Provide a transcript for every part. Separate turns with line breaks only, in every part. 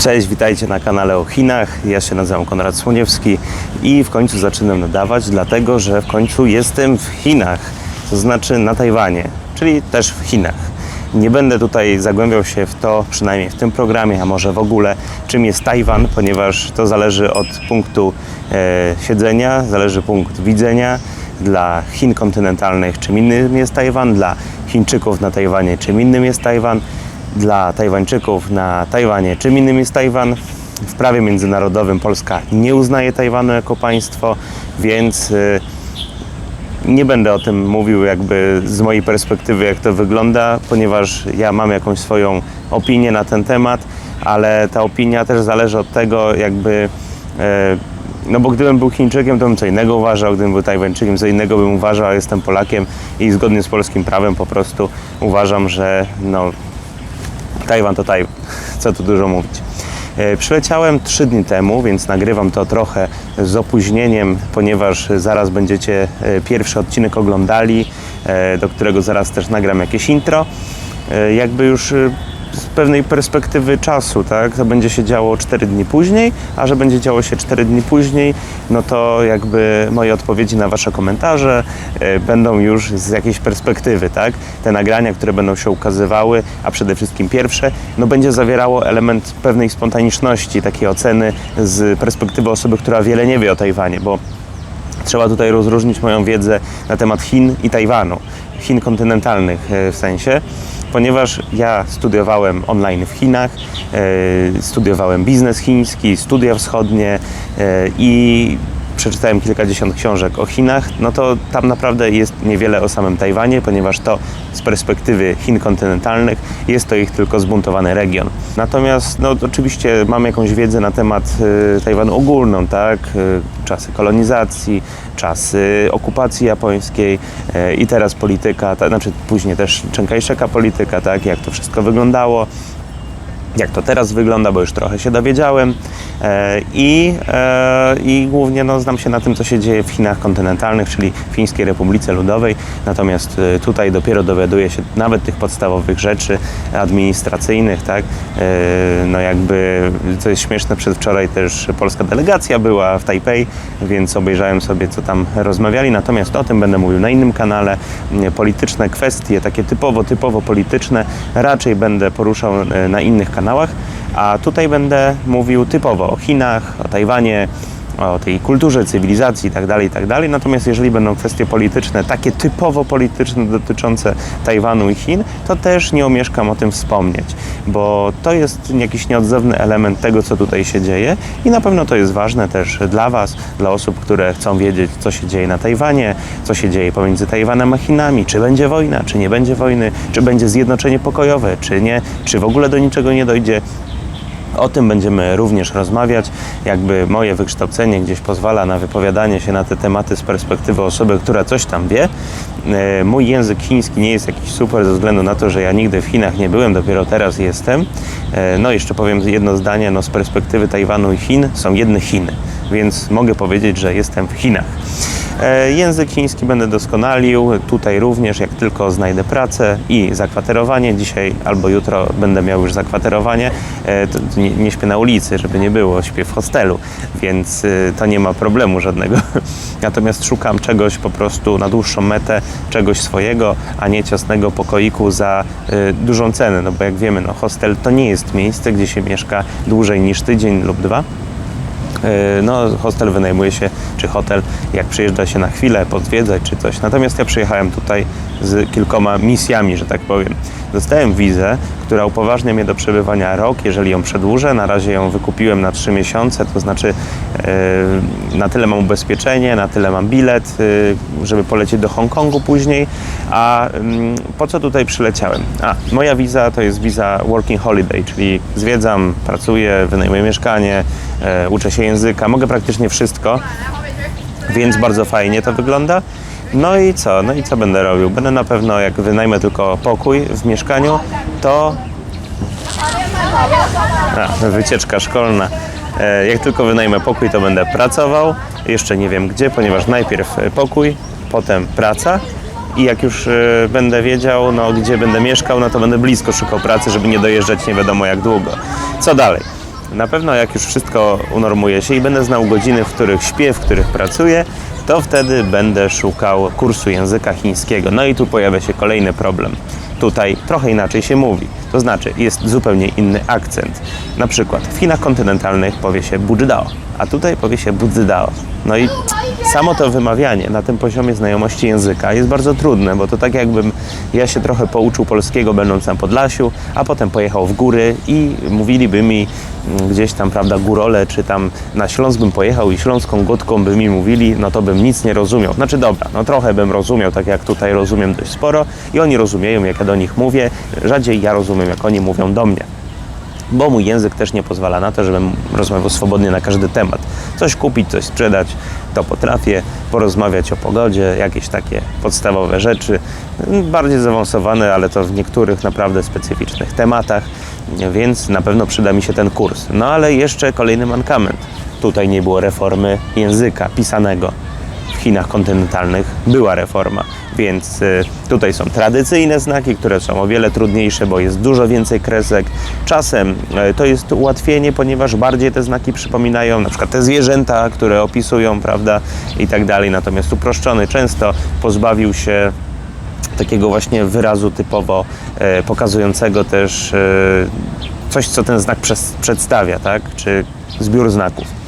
Cześć, witajcie na kanale o Chinach. Ja się nazywam Konrad Słoniewski i w końcu zaczynam nadawać, dlatego że w końcu jestem w Chinach, to znaczy na Tajwanie, czyli też w Chinach. Nie będę tutaj zagłębiał się w to, przynajmniej w tym programie, a może w ogóle, czym jest Tajwan, ponieważ to zależy od punktu e, siedzenia, zależy punkt widzenia. Dla Chin kontynentalnych czym innym jest Tajwan, dla Chińczyków na Tajwanie czym innym jest Tajwan, dla Tajwańczyków na Tajwanie czym innym jest Tajwan. W prawie międzynarodowym Polska nie uznaje Tajwanu jako państwo, więc y, nie będę o tym mówił jakby z mojej perspektywy, jak to wygląda, ponieważ ja mam jakąś swoją opinię na ten temat, ale ta opinia też zależy od tego, jakby. e, No bo gdybym był Chińczykiem, to bym co innego uważał, gdybym był Tajwańczykiem, co innego bym uważał, a jestem Polakiem i zgodnie z polskim prawem po prostu uważam, że no, Tajwan to Tajwan, co tu dużo mówić. E, Przyleciałem trzy dni temu, więc nagrywam to trochę z opóźnieniem, ponieważ zaraz będziecie e, pierwszy odcinek oglądali, e, do którego zaraz też nagram jakieś intro. Jakby już z pewnej perspektywy czasu, tak, to będzie się działo 4 dni później, a że będzie działo się 4 dni później, no to jakby moje odpowiedzi na Wasze komentarze e, będą już z jakiejś perspektywy, tak? Te nagrania, które będą się ukazywały, a przede wszystkim pierwsze, no będzie zawierało element pewnej spontaniczności, takiej oceny z perspektywy osoby, która wiele nie wie o Tajwanie, bo Trzeba tutaj rozróżnić moją wiedzę na temat Chin i Tajwanu, Chin kontynentalnych e, w sensie, ponieważ ja studiowałem online w Chinach, e, studiowałem biznes chiński, studia wschodnie e, i przeczytałem kilkadziesiąt książek o Chinach, no to tam naprawdę jest niewiele o samym Tajwanie, ponieważ to z perspektywy Chin kontynentalnych jest to ich tylko zbuntowany region. Natomiast no, oczywiście mam jakąś wiedzę na temat y, Tajwanu ogólną, tak? Y, czasy kolonizacji, czasy okupacji japońskiej y, i teraz polityka, ta, znaczy później też Czękajszeka polityka, tak? Jak to wszystko wyglądało jak to teraz wygląda, bo już trochę się dowiedziałem. E, i, e, i głównie no, znam się na tym, co się dzieje w Chinach kontynentalnych, czyli w Chińskiej Republice Ludowej, natomiast e, tutaj dopiero dowiaduję się nawet tych podstawowych rzeczy administracyjnych, tak, no jakby, co jest śmieszne, przedwczoraj też polska delegacja była w Tajpej, więc obejrzałem sobie, co tam rozmawiali, natomiast o tym będę mówił na innym kanale, polityczne kwestie, takie typowo, typowo polityczne, raczej będę poruszał na innych kanałach, a tutaj będę mówił typowo o Chinach, o Tajwanie, o tej kulturze, cywilizacji itd., itd. Natomiast jeżeli będą kwestie polityczne, takie typowo polityczne dotyczące Tajwanu i Chin, to też nie omieszkam o tym wspomnieć, bo to jest jakiś nieodzowny element tego, co tutaj się dzieje i na pewno to jest ważne też dla Was, dla osób, które chcą wiedzieć, co się dzieje na Tajwanie, co się dzieje pomiędzy Tajwanem a Chinami, czy będzie wojna, czy nie będzie wojny, czy będzie zjednoczenie pokojowe, czy nie, czy w ogóle do niczego nie dojdzie. O tym będziemy również rozmawiać. Jakby moje wykształcenie gdzieś pozwala na wypowiadanie się na te tematy z perspektywy osoby, która coś tam wie. E, Mój język chiński nie jest jakiś super ze względu na to, że ja nigdy w Chinach nie byłem, dopiero teraz jestem. E, No jeszcze powiem jedno zdanie, no z perspektywy Tajwanu i Chin są jedne Chiny, więc mogę powiedzieć, że jestem w Chinach. E, Język chiński będę doskonalił, tutaj również, jak tylko znajdę pracę i zakwaterowanie. Dzisiaj albo jutro będę miał już zakwaterowanie. E, Nie, nie śpię na ulicy, żeby nie było, śpię w hostelu, więc y, to nie ma problemu żadnego. Natomiast szukam czegoś po prostu na dłuższą metę, czegoś swojego, a nie ciasnego pokoiku za dużą cenę, no bo jak wiemy, no hostel to nie jest miejsce, gdzie się mieszka dłużej niż tydzień lub dwa. E, No, hostel wynajmuje się, czy hotel, jak przyjeżdża się na chwilę, pozwiedzać czy coś. Natomiast ja przyjechałem tutaj z kilkoma misjami, że tak powiem. Dostałem wizę, która upoważnia mnie do przebywania rok, jeżeli ją przedłużę. Na razie ją wykupiłem na 3 miesiące, to znaczy e, na tyle mam ubezpieczenie, na tyle mam bilet, e, żeby polecieć do Hongkongu później. A mm, po co tutaj przyleciałem? A, moja wiza to jest wiza Working Holiday, czyli zwiedzam, pracuję, wynajmuję mieszkanie, e, uczę się języka, mogę praktycznie wszystko, więc bardzo fajnie to wygląda. No i co? No i co będę robił? Będę na pewno, jak wynajmę tylko pokój w mieszkaniu, to a, wycieczka szkolna. E, Jak tylko wynajmę pokój, to będę pracował. Jeszcze nie wiem gdzie, ponieważ najpierw e, pokój, potem praca. I jak już e, będę wiedział, no, gdzie będę mieszkał, no to będę blisko szukał pracy, żeby nie dojeżdżać nie wiadomo jak długo. Co dalej? Na pewno jak już wszystko unormuje się i będę znał godziny, w których śpię, w których pracuję, to wtedy będę szukał kursu języka chińskiego. No i tu pojawia się kolejny problem. Tutaj trochę inaczej się mówi, to znaczy jest zupełnie inny akcent. Na przykład w Chinach kontynentalnych powie się bujdao, a tutaj powie się budzydao. No i samo to wymawianie na tym poziomie znajomości języka jest bardzo trudne, bo to tak jakbym ja się trochę pouczył polskiego będąc na Podlasiu, a potem pojechał w góry i mówiliby mi mm, gdzieś tam, prawda, górole, czy tam na Śląsk bym pojechał i śląską gotką by mi mówili, no to bym nic nie rozumiał. Znaczy dobra, no trochę bym rozumiał, tak jak tutaj rozumiem dość sporo i oni rozumieją, jak ja do nich mówię, rzadziej ja rozumiem, jak oni mówią do mnie bo mój język też nie pozwala na to, żebym rozmawiał swobodnie na każdy temat. Coś kupić, coś sprzedać, to potrafię, porozmawiać o pogodzie, jakieś takie podstawowe rzeczy, bardziej zaawansowane, ale to w niektórych naprawdę specyficznych tematach, więc na pewno przyda mi się ten kurs. No ale jeszcze kolejny mankament. Tutaj nie było reformy języka pisanego. W Chinach kontynentalnych była reforma, więc y, tutaj są tradycyjne znaki, które są o wiele trudniejsze, bo jest dużo więcej kresek. Czasem y, to jest ułatwienie, ponieważ bardziej te znaki przypominają na przykład te zwierzęta, które opisują, prawda, i tak dalej. Natomiast uproszczony często pozbawił się takiego właśnie wyrazu typowo e, pokazującego też coś, co ten znak przedstawia, tak? czy zbiór znaków.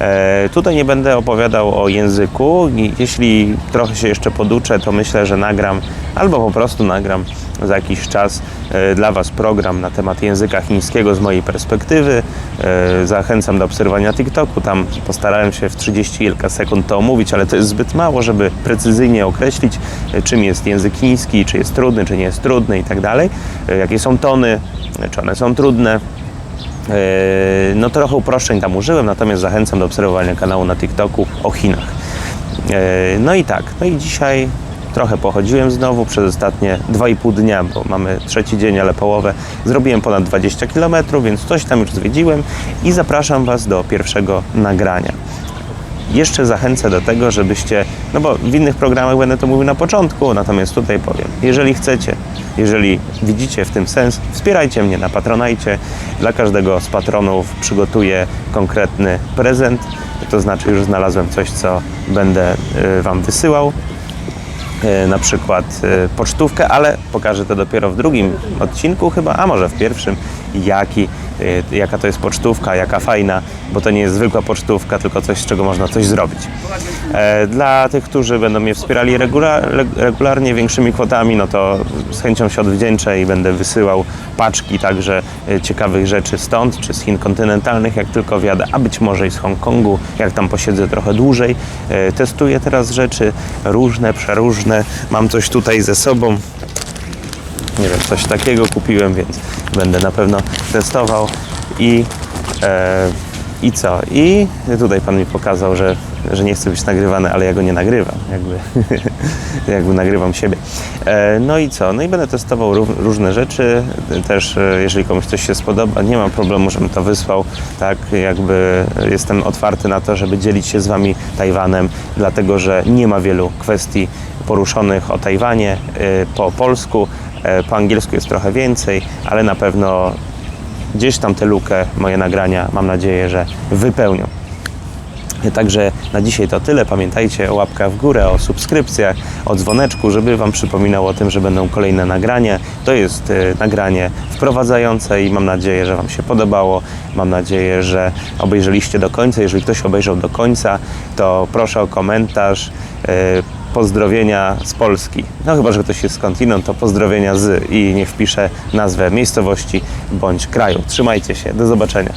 E, tutaj nie będę opowiadał o języku. Jeśli trochę się jeszcze poduczę, to myślę, że nagram albo po prostu nagram za jakiś czas e, dla Was program na temat języka chińskiego z mojej perspektywy. E, Zachęcam do obserwowania TikToku. Tam postarałem się w 30 kilka sekund to omówić, ale to jest zbyt mało, żeby precyzyjnie określić, czym jest język chiński, czy jest trudny, czy nie jest trudny i tak dalej. Jakie są tony, czy one są trudne. Yy, No trochę uproszczeń tam użyłem, natomiast zachęcam do obserwowania kanału na TikToku o Chinach. Yy, No i tak, no i dzisiaj trochę pochodziłem znowu przez ostatnie 2,5 dnia, bo mamy trzeci dzień, ale połowę. Zrobiłem ponad 20 km, więc coś tam już zwiedziłem i zapraszam Was do pierwszego nagrania jeszcze zachęcę do tego, żebyście, no bo w innych programach będę to mówił na początku, natomiast tutaj powiem, jeżeli chcecie, jeżeli widzicie w tym sens, wspierajcie mnie na Patronajcie. Dla każdego z patronów przygotuję konkretny prezent, to znaczy już znalazłem coś, co będę y, Wam wysyłał. E, na przykład e, pocztówkę, ale pokażę to dopiero w drugim odcinku chyba, a może w pierwszym, jaki, jaka to jest pocztówka, jaka fajna, bo to nie jest zwykła pocztówka, tylko coś, z czego można coś zrobić. E, Dla tych, którzy będą mnie wspierali regula- reg- regularnie większymi kwotami, no to z chęcią się odwdzięczę i będę wysyłał paczki także e, ciekawych rzeczy stąd, czy z Chin kontynentalnych, jak tylko wiadę, a być może i z Hongkongu, jak tam posiedzę trochę dłużej. E, Testuję teraz rzeczy różne, przeróżne. Mam coś tutaj ze sobą. Nie wiem, coś takiego kupiłem, więc będę na pewno testował i e, i co? I tutaj pan mi pokazał, że, że nie chce być nagrywany, ale ja go nie nagrywam, jakby, jakby nagrywam siebie. E, no i co? No i będę testował ró- różne rzeczy, też e, jeżeli komuś coś się spodoba, nie mam problemu, żebym to wysłał, tak, jakby jestem otwarty na to, żeby dzielić się z wami Tajwanem, dlatego, że nie ma wielu kwestii poruszonych o Tajwanie e, po polsku, po angielsku jest trochę więcej, ale na pewno gdzieś tam tę lukę moje nagrania mam nadzieję, że wypełnią. Także na dzisiaj to tyle. Pamiętajcie o łapkach w górę, o subskrypcjach, o dzwoneczku, żeby Wam przypominał o tym, że będą kolejne nagrania. To jest e, nagranie wprowadzające i mam nadzieję, że Wam się podobało. Mam nadzieję, że obejrzeliście do końca. Jeżeli ktoś obejrzał do końca, to proszę o komentarz. e, Pozdrowienia z Polski. No chyba, że ktoś jest skądinąd, to pozdrowienia z i niech wpisze nazwę miejscowości bądź kraju. Trzymajcie się, do zobaczenia.